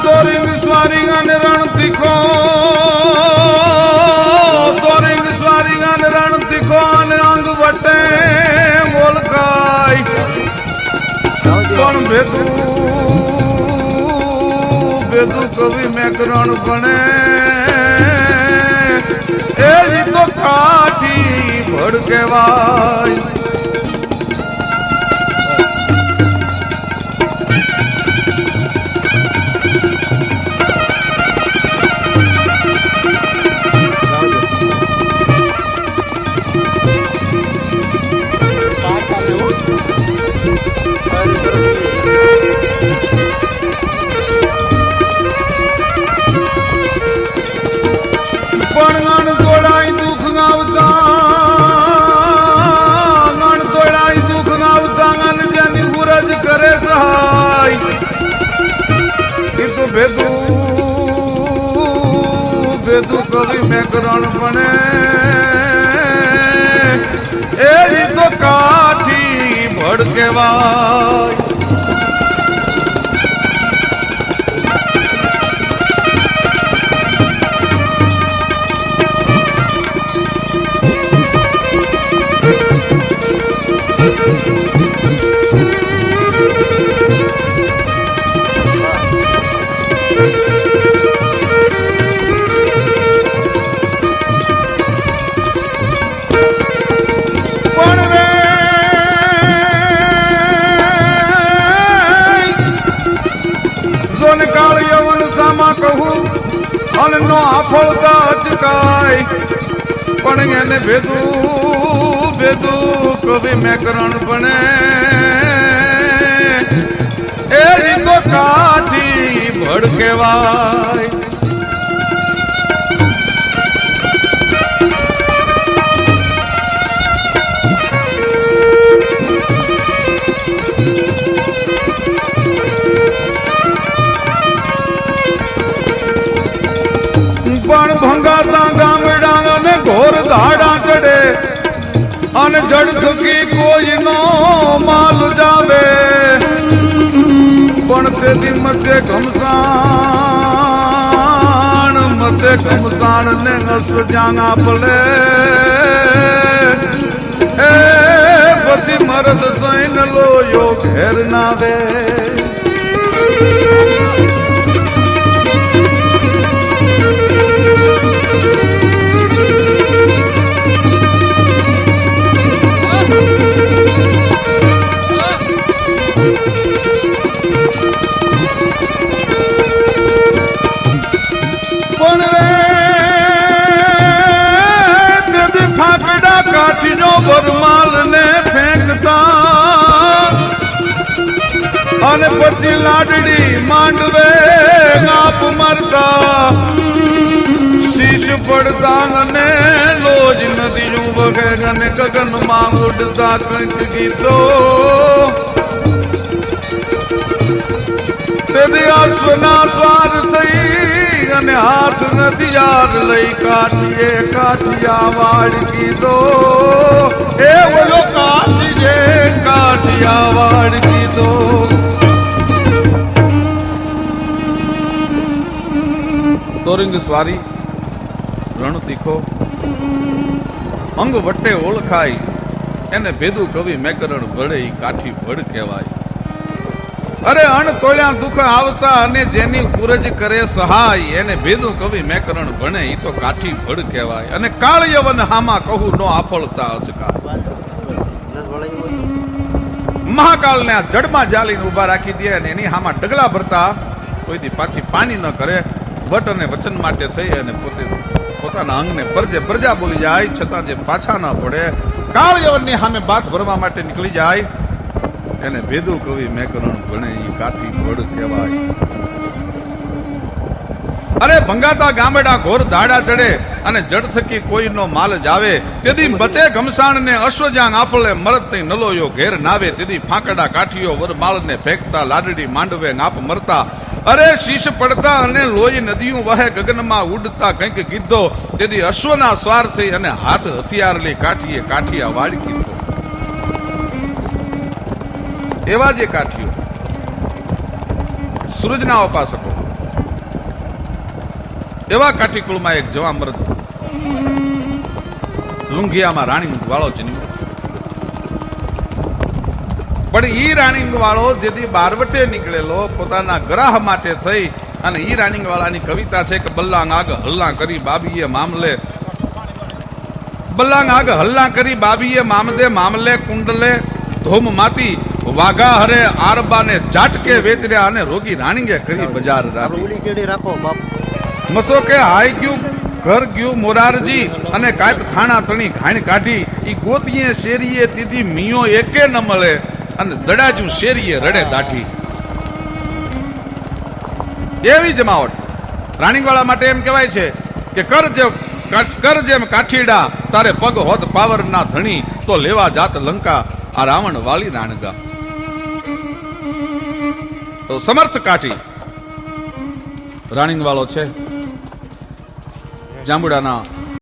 ટોરિંગ સ્વારિંગ અને રણતીખો ટોરિંગ સ્વારિંગ અને રણતીખો અને અંગ વટે મોલકાય પણ ભેદું ભેદું કવિ મેં ગ્રહણ ગણે એ તો કાઠી ભડ પણ ગણ દુઃખ ગાવતા, ગણ દુઃખ ગાવતા ગણ જેની ગુરજ કરે સહાય. એ તો ભેદું ભેદું કવિ મેકરણ બને. એ તો કાઠી ભડ નો ચકાય પણ એને ભેદું ભેદું કવિ મેકરણ બને. એ રીતો કાઠી ભડ કહેવાય ધાડા ચડે અને જડ થકી કોઈ નો માલ જાવે પણ તેથી મતે ઘમસાણ મતે ઘમસાણ ને જાંગા પડે એ પછી મરદ સૈન લોયો ઘેર ના વે પણ રે ફાકડા કાઠીનો વરમાલ ને ફેંકતા. અને પછી લાડડી માંડવે, નાપ મારતા. શીશ પડતા ને લોજ નદીઓ વગે અને ગગનમાં ઉડતા કંઈક ગીતો. તેથી અશ્વના થઈ અને હાથ નથી યાદ લઈ કાઠીએ, કાઠિયા વાળ કીધો એ બોલો કાઠીએ કાઠિયા વાળ કીધો તોરિંગ સ્વારી, રણ તીખો, અંગ વટ્ટે ઓળખાય, એને ભેદું કવિ મેકરણ ભળે કાઠી ભડ કહેવાય. અરે અણ તોળ્યા દુઃખ આવતા અને જેની પૂરજ કરે સહાય, એને ભેદું કવિ મેકરણ ભણે એ તો કાઠી ભડ કહેવાય. અને કાળયવન હામાં કહું નો આફળતા અચકા મહાકાળને આ જડમાં જાલીને ઊભા રાખી દે અને એની હામાં ડગલા ભરતા કોઈ દી પાછી પાણી ન કરે વટ અને વચન માટે થઈ અને પોતે પોતાના અંગને પરજે પ્રજા બોલી જાય, છતાં જે પાછા ન પડે કાળ યવનની સામે બાથ ભરવા માટે નીકળી જાય એને ભેદુ કવિ મેકરણ ભણે એ કાઠી ઘોડ કહેવાય. અરે ભંગાતા ગામડા ઘોર દાડા ચડે અને જડ થકી કોઈનો માલ જાવે. તેથી બચે ઘમસાણ ને અશ્વજાંગ આપલે મરદ તઈ નલોયો ઘેર નાવે. તેથી ફાંકડા કાઠીઓ વરમાળ ને ફેંકતા, લાડડી માંડવે નાપ મરતા. અરે શીશ પડતા અને લોહી નદીઓ વહે ગગનમાં ઉડતા કંઈક કીધો તેથી અશ્વના સ્વાર થઈ અને હાથ હથિયાર લઈ કાઠીએ કાઠિયા વાડ કીધો એવા જે કાઠીઓ. સૂરજના ઉપાસકો. એવા કાઠીકુળમાં એક જવા મૃત લુંઘિયામાં રાણી વાળો જન્મ્યો પણ ઈ રાણીંગ વાળો જેથી બારવટે નીકળેલો પોતાના ગ્રાહ માટે થઈ અને ઈ રાણીંગ વાળાની કવિતા છે કે બલ્લાંગ આગ હલ્લા કરી બાબીએ મામલે. બલ્લાંગ આગ હલ્લા કરી બાબીએ મામદે મામલે કુંડલે ધોમ માતી વાઘા હરે આરબાને જાટકે વેતર્યા અને રોગી રાણીંગે કરી બજાર રાખો મસો કે હાઈ ગયું ઘર ગયું મોરારજી અને કાંઈક ખાણા તણી ઘાણ કાઢી. ઈ ગોતીએ શેરીએ તીધી મિયો એકે ન મળે અને દડાજું શેરીએ રડે દાઢી. એવી જમાવટ રાણીવાળા માટે એમ કહેવાય છે કે કર જે કર જેમ કાઠીડા તારે પગ હોત પાવર ના ધણી તો લેવા જાત લંકા આ રાવણ વાલી રાણગા. તો સમર્થ કાઠી. રાણીંગ વાળો છે. જાંબુડાના